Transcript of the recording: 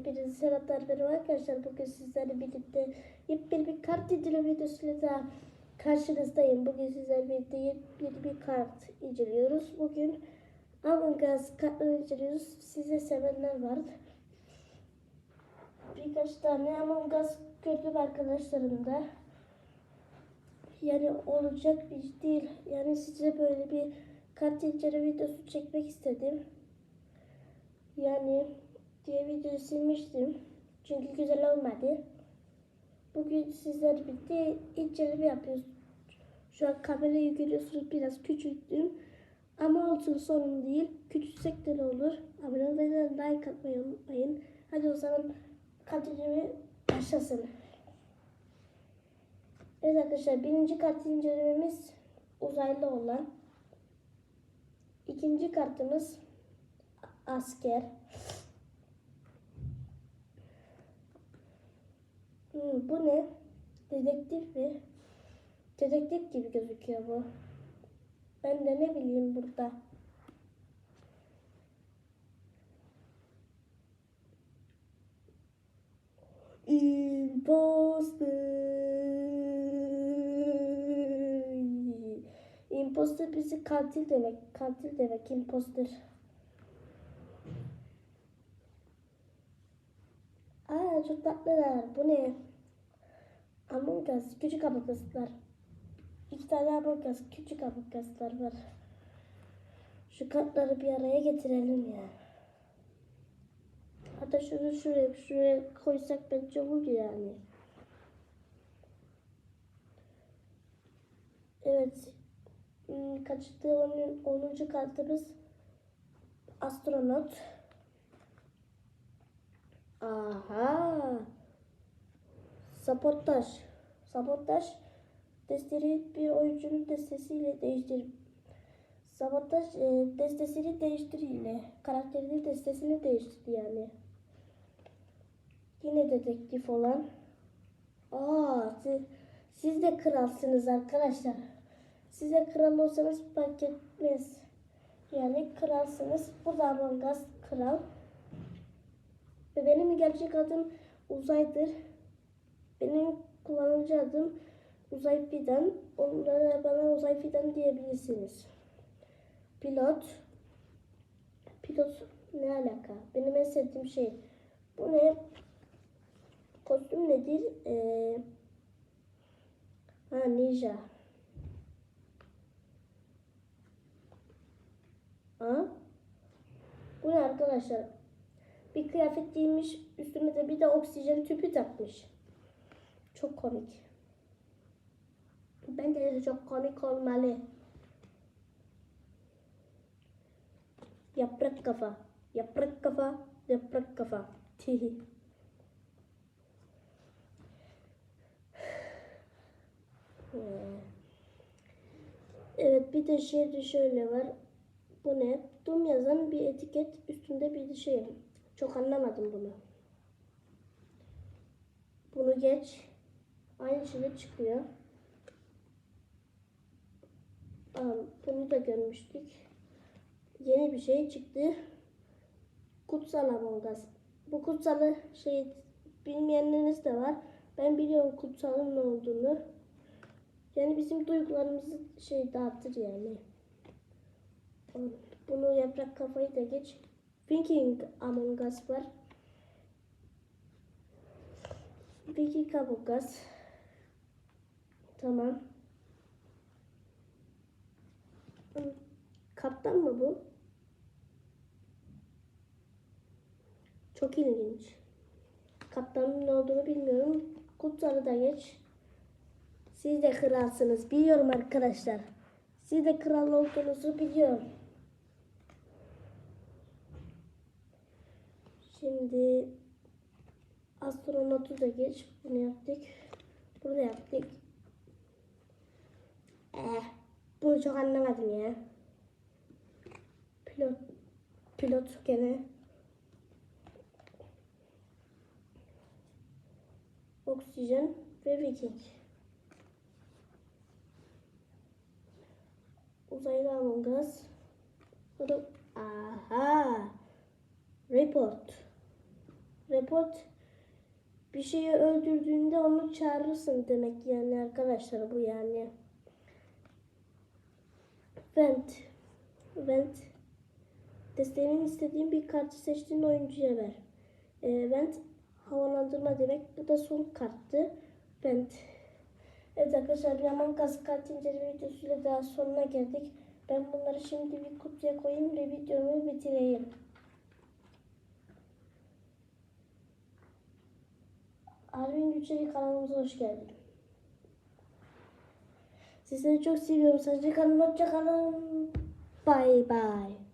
Hepinize selamlar merhaba arkadaşlar. Bugün sizlerle birlikte yepyeni bir kart inceleme videosuyla daha karşınızdayım. Bugün sizlerle birlikte yepyeni bir kart inceliyoruz. Bugün Among Us kartları inceliyoruz. Size sevenler var. Birkaç tane Among Us gördüm arkadaşlarımda. Yani olacak bir iş değil. Yani size böyle bir kart inceleme videosu çekmek istedim. Yani diye videoyu silmiştim. Çünkü güzel olmadı. Bugün sizlerle birlikte inceleme yapıyoruz. Şu an kamerayı görüyorsunuz biraz küçülttüm. Ama olsun sorun değil. Küçülsek de ne olur. Abone olmayı ve like atmayı unutmayın. Hadi o zaman kart inceleme başlasın. Evet arkadaşlar birinci kart incelememiz uzaylı olan. İkinci kartımız asker. Hmm, bu ne? Dedektif mi? Dedektif gibi gözüküyor bu. Ben de ne bileyim burada. Imposter. Imposter bizi katil demek. Katil demek imposter. Aa çok tatlılar. Bu ne? Among. Küçük Among Us'lar. İki tane Us. Küçük Among Us'lar var. Şu kartları bir araya getirelim ya. Hatta şunu şuraya, şuraya koysak bence olur yani. Evet. Hmm, Kaçtı 10. 10. kartımız astronot. Aha. Sabotaj. Sabotaj desteği bir oyuncunun destesiyle değiştir. Sabotaj e, destesini değiştiriyle karakterinin destesini değiştirdi yani. Yine dedektif olan. Aa, siz, siz de kralsınız arkadaşlar. Siz de kral olsanız fark etmez. Yani kralsınız. Bu da Among Us kral. Ve benim gerçek adım Uzay'dır. Benim kullanıcı adım Uzay Fidan. Onlara bana Uzay Fidan diyebilirsiniz. Pilot. Pilot ne alaka? Benim en sevdiğim şey. Bu ne? Kostüm nedir? Ee, ha ninja. Ha? Bu ne arkadaşlar? Bir kıyafet giymiş, üstüne de bir de oksijen tüpü takmış. Çok komik. Bence de çok komik olmalı. Yaprak kafa, yaprak kafa, yaprak kafa. Tihi. Evet bir de şey şöyle var. Bu ne? Dum yazan bir etiket üstünde bir şey. Çok anlamadım bunu. Bunu geç. Aynı şey çıkıyor. Bunu da görmüştük. Yeni bir şey çıktı. Kutsal Among Us. Bu kutsalı şey bilmeyenleriniz de var. Ben biliyorum kutsalın ne olduğunu. Yani bizim duygularımızı şey dağıtır yani. Bunu yaprak kafayı da geç. Thinking Among Us var. Viking Among Us. Tamam. Kaptan mı bu? Çok ilginç. Kaptanın ne olduğunu bilmiyorum. Kutsalı da geç. Siz de kralsınız. Biliyorum arkadaşlar. Siz de kral olduğunuzu biliyorum. Şimdi astronotu da geç. Bunu yaptık. Bunu yaptık. Eh, bunu çok anlamadım ya. Pilot pilot gene oksijen ve viking. Uzaylı Among Us. Da aha. Report. Bot bir şeyi öldürdüğünde onu çağırırsın demek yani arkadaşlar bu yani. Vent. Vent. Desteğinin istediğin bir kartı seçtiğin oyuncuya ver. E, vent havalandırma demek. Bu da son karttı. Vent. Evet arkadaşlar bir Among Us kart inceleme videosuyla daha sonuna geldik. Ben bunları şimdi bir kutuya koyayım ve videomu bitireyim. Arvin Güçeri kanalımıza hoş geldin. Sizleri çok seviyorum. Sadece kalın. Hoşça kalın. Bye bye.